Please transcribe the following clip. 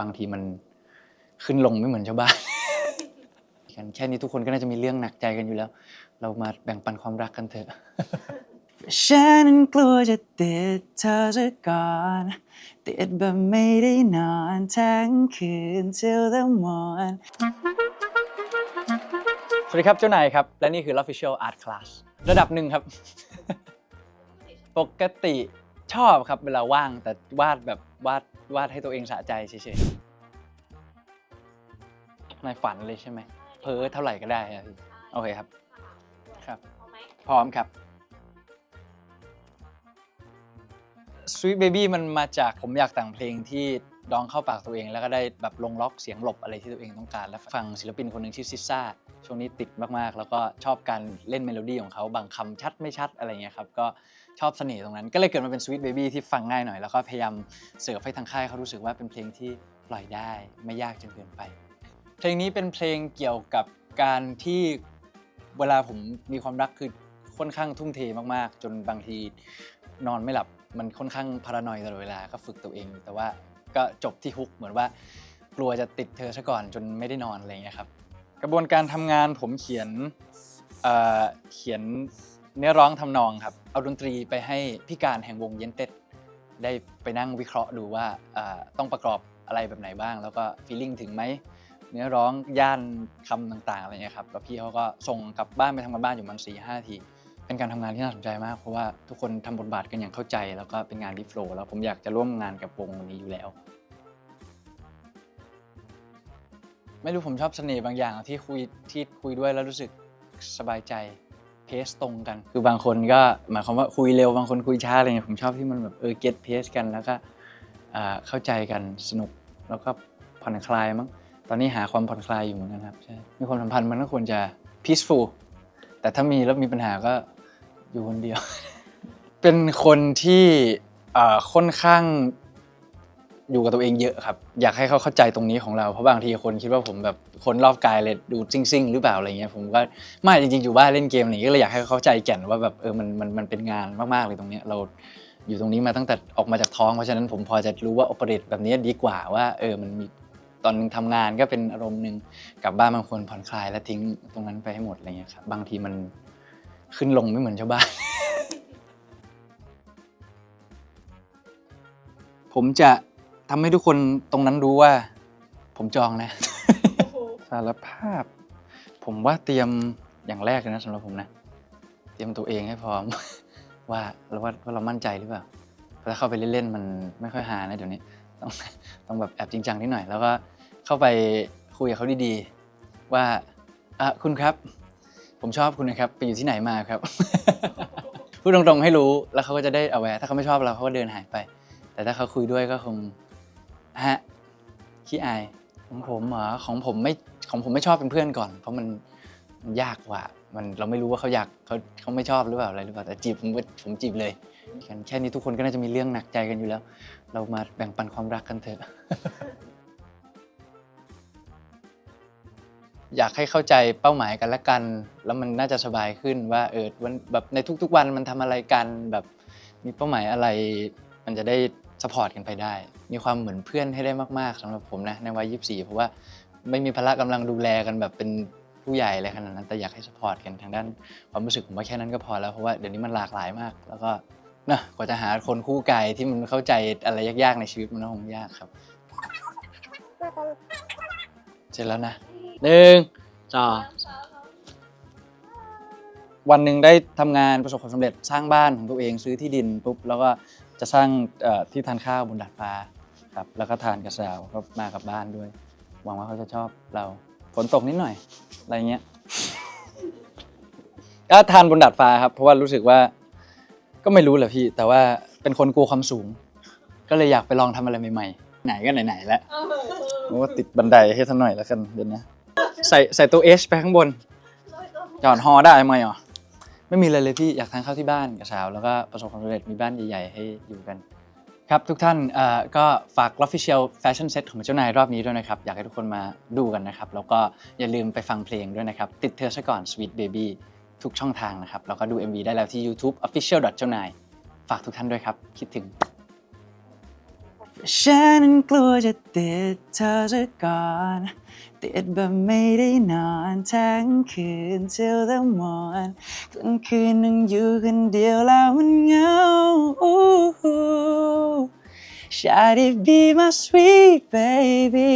บางทีมันขึ้นลงไม่เหมือนชาวบ้านกันแค่นี้ทุกคนก็น่าจะมีเรื่องหนักใจกันอยู่แล้ว เรามาแบ่งปันความรักกันเถอะ ฉันนั้นกลัวจะติดเธอซะก่อนติดแบบไม่ได้นอนทั้งคืน till the morning สวัสดีครับเจ้านายครับ และนี่คือ Official Art Class ระดับหนึ่งครับ ปกติ ชอบครับเวลาว่างแต่วาดแบบวาดวาดให้ตัวเองสะใจเฉยๆในฝันเลยใช่ไหมเพ้อเท่าไหร่ก็ได้ครับพี่โอเคครับ ครับ พร้อมครับ Sweet Baby มันมาจากผมอยากแต่งเพลงที่ดองเข้าปากตัวเอง แล้วก็ได้แบบลงล็อกเสียงหลบอะไรที่ตัวเองต้องการ แล้วฟังศิลปินคนหนึ่งชื่อซิซ่า ช่วงนี้ติดมากๆ แล้วก็ชอบการเล่นเมโลดี้ของเขาบางคำชัดไม่ชัดอะไรเงี้ยครับก็ชอบเสน่ห์ตรงนั้นก็เลยเกิดมาเป็น Sweet Baby ที่ฟังง่ายหน่อย แล้วก็พยายามเสิร์ฟให้ทางค่ายเขารู้สึกว่าเป็นเพลงที่ปล่อยได้ไม่ยากจนเกินไป เพลงนี้เป็นเพลงเกี่ยวกับการที่เวลาผมมีความรักคือค่อนข้างทุ่มเทมากๆ จนบางทีนอนไม่หลับมันค่อนข้างพารานอยตลอดเวลาก็ฝึกตัวเอง แต่ว่าก็จบที่ฮุกเหมือนว่ากลัวจะติดเธอซะก่อนจนไม่ได้นอนอะไรเงี้ยครับ กระบวนการทำงานผมเขียนเอ่อเขียนเนื้อร้องทำนองครับ เอาดนตรีไปให้พี่การแห่งวงเย็นเต็ด ได้ไปนั่งวิเคราะห์ดูว่าเอ่อต้องประกอบอะไรแบบไหนบ้าง แล้วก็ฟีลลิ่งถึงไหมเนื้อร้องย่านคำต่างๆอะไรเงี้ยครับแล้วพี่เขาก็ส่งกลับบ้านไปทำกันบ้านอยู่มันสี่ห้าที เป็นการทำงานที่น่าสนใจมาก เพราะว่าทุกคนทำบทบาทกันอย่างเข้าใจ แล้วก็เป็นงานที่โฟล์แล้วผมอยากจะร่วมงานกับวงนี้อยู่แล้ว ไม่รู้ผมชอบเสน่ห์บางอย่างที่คุยที่คุยด้วยแล้วรู้สึกสบายใจเพสตรงกัน คือบางคนก็หมายความว่าคุยเร็วบางคนคุยช้าอะไรเงี้ยผมชอบที่มันแบบเออเก็ตเพสกันแล้วก็เข้าใจกันสนุกแล้วก็ผ่อนคลายมั้งตอนนี้หาความผ่อนคลายอยู่เหมือนกันครับใช่มีความสัมพันธ์มันก็ควรจะ peaceful แต่ถ้ามีแล้วมีปัญหาก็อยู่คนเดียว เป็นคนที่ค่อนข้าง อยู่กับตัวเองเยอะครับ อยากให้เขาเข้าใจตรงนี้ของเรา เพราะบางทีคนคิดว่าผมแบบคนรอบกายเลยดูซิ่งซิ่งๆหรือเปล่าอะไรเงี้ยผมก็ไม่จริงๆอยู่บ้านเล่นเกมอะไรเงี้ยก็เลยอยากให้เขาเข้าใจแก่นว่าแบบเออมันมันมันเป็นงานมากๆเลยตรงเนี้ยเราอยู่ตรงนี้มาตั้งแต่ออกมาจากท้องเพราะฉะนั้นผมพอจะรู้ว่าโอเปเรตแบบนี้ดีกว่าว่าเออมันมีตอนนึงทำงานก็เป็นอารมณ์หนึ่งกลับบ้านบางคนผ่อนคลายแล้วทิ้งตรงนั้นไปให้หมดอะไรเงี้ยครับบางทีมันขึ้นลงไม่เหมือนชาวบ้านผมจะำให้ทุกคนตรงนั้นรู้ว่า ผมจองนะสารภาพ ผมว่าเตรียมอย่างแรกเลยนะสำหรับผมนะ เตรียมตัวเองให้พร้อม ว่าเราว่าว่าเรามั่นใจหรือเปล่าเพราะถ้าเข้าไปเล่นๆมันไม่ค่อยหานะเดี๋ยวนี้ ต้องต้องแบบแอบจริงจังนิดหน่อย แล้วก็เข้าไปคุยกับเขาดีๆ ว่าอะคุณครับ ผมชอบคุณนะครับ ไปอยู่ที่ไหนมาครับ พูดตรงๆให้รู้แล้วเขาก็จะได้เอาแวร์ถ้าเขาไม่ชอบเราเขาก็เดินหายไป แต่ถ้าเขาคุยด้วยก็คง ฮะขี้อายของผมเหรอของผมไม่ของผมไม่ชอบเป็นเพื่อนก่อน เพราะมันมันยากกว่า มันเราไม่รู้ว่าเขาอยากเขาเขาไม่ชอบหรือเปล่าอะไรหรือเปล่าแต่จีบผมก็ผมจีบเลยกันแค่นี้ทุกคนก็น่าจะมีเรื่องหนักใจกันอยู่แล้ว เรามาแบ่งปันความรักกันเถอะ อยากให้เข้าใจเป้าหมายกันและกัน แล้วมันน่าจะสบายขึ้นว่าเออวันแบบในทุกๆวันมันทำอะไรกันแบบมีเป้าหมายอะไร มันจะได้ สปอร์ตกันไปได้ มีความเหมือนเพื่อนให้ได้มากๆสำหรับผมนะในวัย 24 เพราะว่าไม่มีพละกำลังดูแลกันแบบเป็นผู้ใหญ่อะไรขนาดนั้นแต่อยากให้สปอร์ตกันทางด้านความรู้สึกผมว่าแค่นั้นก็พอแล้วเพราะว่าเดี๋ยวนี้มันหลากหลายมาก แล้วก็นะกว่าจะหาคนคู่กายที่มันเข้าใจอะไรยากๆในชีวิตมันก็คงยากครับเสร็จแล้วนะหนึ่งสองวันหนึ่งได้ทำงานประสบความสำเร็จสร้างบ้านของตัวเองซื้อที่ดินปุ๊บแล้วก็ จะสร้างที่ทานข้าวบนดาดฟ้าครับแล้วก็ทานกระสาวก็มากับบ้านด้วย หวังว่าเขาจะชอบเราฝนตกนิดหน่อยอะไรเงี้ยก็ทานบนดาดฟ้าครับ เพราะว่ารู้สึกว่าก็ไม่รู้แหละพี่ แต่ว่าเป็นคนกลัวความสูง ก็เลยอยากไปลองทำอะไรใหม่ๆ ไหนก็ไหนๆแล้วว่าติดบันไดให้ท่านหน่อยแล้วกันเดี๋ยวนะใส่ใส่ตัว H ไปข้างบน จอดฮอได้ไหมอะ ไม่มีอะไรเลยพี่อยากทานข้าวที่บ้านกับสาวแล้วก็ประสบความสำเร็จมีบ้านใหญ่ๆให้อยู่กัน ครับทุกท่านเอ่อก็ฝาก Official Fashion Set ของเจ้านายรอบนี้ด้วยนะครับ อยากให้ทุกคนมาดูกันนะครับ แล้วก็อย่าลืมไปฟังเพลงด้วยนะครับ ติดเธอซะก่อน Sweet Baby ทุกช่องทางนะครับ แล้วก็ดู MV ได้แล้วที่ YouTube Official เจ้านายฝากทุกท่านด้วยครับ คิดถึง ฉันนั้นกลัวจะติดเธอซะก่อน ติดแบบไม่ได้นอนทั้งคืน till the morn กลางคืนนั่งอยู่คนเดียวแล้วมันเหงา Shall it be my sweet baby